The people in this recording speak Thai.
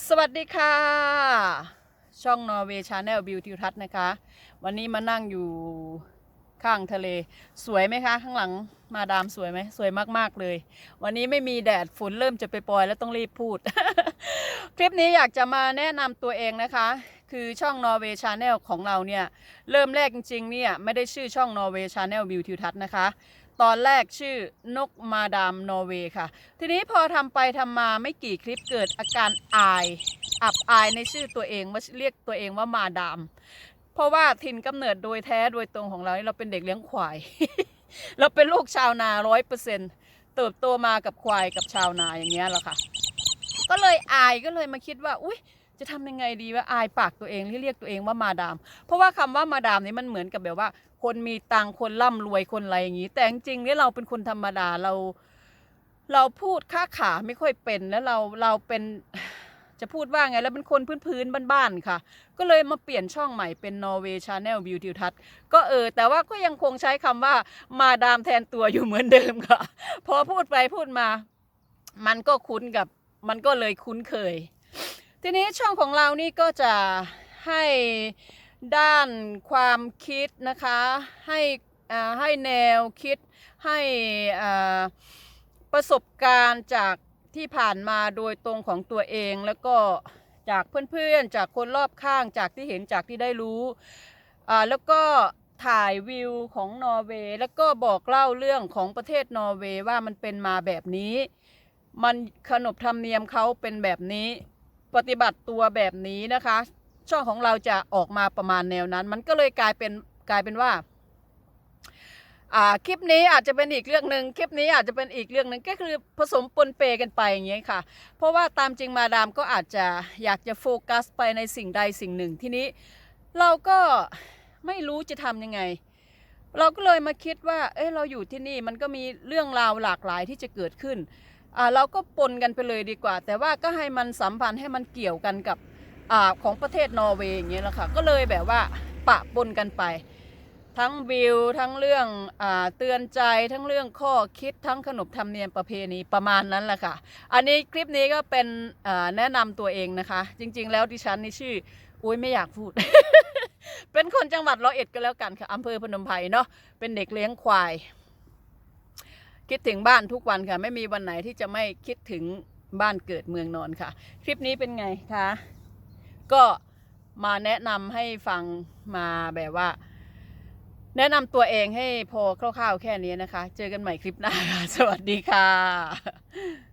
สวัสดีค่ะ ช่องนอร์เวย์ชาแนลบิวทิวทัศน์นะคะ วันนี้มานั่งอยู่ข้างทะเล สวยไหมคะ ข้างหลังมาดามสวยไหมสวยมาก ๆ เลย วันนี้ไม่มีแดดฝนเริ่มจะไปปล่อยแล้วต้องรีบพูด คลิปนี้อยากจะมาแนะนำตัวเองนะคะ คือช่องนอร์เวย์ชาแนลของเราเนี่ย เริ่มแรกจริง ๆ เนี่ย ไม่ได้ชื่อช่องนอร์เวย์ชาแนลบิวทิวทัศน์นะคะ ตอนแรกชื่อนกมาดามนอร์เวย์ค่ะ ทีนี้พอทำไปทำมาไม่กี่คลิปเกิดอาการอายอับอายในชื่อตัวเองว่าเรียกตัวเองว่ามาดาม เพราะว่าถิ่นกำเนิดโดยแท้โดยตรงของเราเราเป็นเด็กเลี้ยงควาย เราเป็นลูกชาวนาร้อยเปอร์เซ็นเติบโตมากับควายกับชาวนาอย่างเงี้ยแหละค่ะ ก็เลยอายก็เลยมาคิดว่า อุ้ย จะทำยังไงดีว่าอายปากตัวเองที่เรียกตัวเองว่ามาดาม เพราะว่าคำว่ามาดามนี่มันเหมือนกับแบบว่า คนมีตังคนร่ำรวยคนอะไรอย่างนี้ แต่จริงๆเนี่ยเราเป็นคนธรรมดาเรา เราพูดค้าขาไม่ค่อยเป็นแล้วเราเราเป็นจะพูดว่าไงแล้วเป็นคนพื้นๆบ้านๆค่ะ ก็เลยมาเปลี่ยนช่องใหม่เป็นนอร์เวย์ชาแนลบิวทิวทัศก็เออ แต่ว่าก็ยังคงใช้คำว่ามาดามแทนตัวอยู่เหมือนเดิมค่ะ พอพูดไปพูดมา มันก็คุ้นกับ มันก็เลยคุ้นเคย ทีนี้ช่องของเรานี่ก็จะให้ด้านความคิดนะคะ ให้ให้แนวคิดให้ประสบการณ์จากที่ผ่านมาโดยตรงของตัวเอง แล้วก็จากเพื่อนๆ จากคนรอบข้างจากที่เห็นจากที่ได้รู้แล้วก็ถ่ายวิวของนอร์เวย์แล้วก็บอกเล่าเรื่องของประเทศนอร์เวย์ว่ามันเป็นมาแบบนี้ มันขนบธรรมเนียมเขาเป็นแบบนี้ ปฏิบัติตัวแบบนี้นะคะ ช่องของเราจะออกมาประมาณแนวนั้น มันก็เลยกลายเป็นกลายเป็นว่าคลิปนี้อาจจะเป็นอีกเรื่องหนึ่งคลิปนี้อาจจะเป็นอีกเรื่องหนึ่งก็คือผสมปนเปกันไปอย่างเงี้ยค่ะ เพราะว่าตามจริงมาดามก็อาจจะอยากจะโฟกัสไปในสิ่งใดสิ่งหนึ่งทีนี้ เราก็ไม่รู้จะทำยังไง เราก็เลยมาคิดว่า เอ้เราอยู่ที่นี่มันก็มีเรื่องราวหลากหลายที่จะเกิดขึ้น เราก็ปนกันไปเลยดีกว่า แต่ว่าก็ให้มันสัมพันธ์ให้มันเกี่ยวกันกับอของประเทศนอร์เวย์อย่างเงี้ยแหละค่ะก็เลยแบบว่าปะปนกันไป ทั้งวิวทั้งเรื่องอเตือนใจทั้งเรื่องข้อคิดทั้งขนบธรรมเนียมประเพณีประมาณนั้นแหละค่ะ อันนี้คลิปนี้ก็เป็นแนะนำตัวเองนะคะ จริง ๆ แล้วดิฉันนี่ชื่ออุ้ยไม่อยากพูด เป็นคนจังหวัดร้อยเอ็ดก็แล้วกันค่ะอำเภอพนมไพรเนาะเป็นเด็กเลี้ยงควาย คิดถึงบ้านทุกวันค่ะ ไม่มีวันไหนที่จะไม่คิดถึงบ้านเกิดเมืองนอนค่ะ คลิปนี้เป็นไงคะก็มาแนะนำให้ฟังมาแบบว่า แนะนำตัวเองให้พอคร่าวๆแค่นี้นะคะ เจอกันใหม่คลิปหน้าค่ะ สวัสดีค่ะ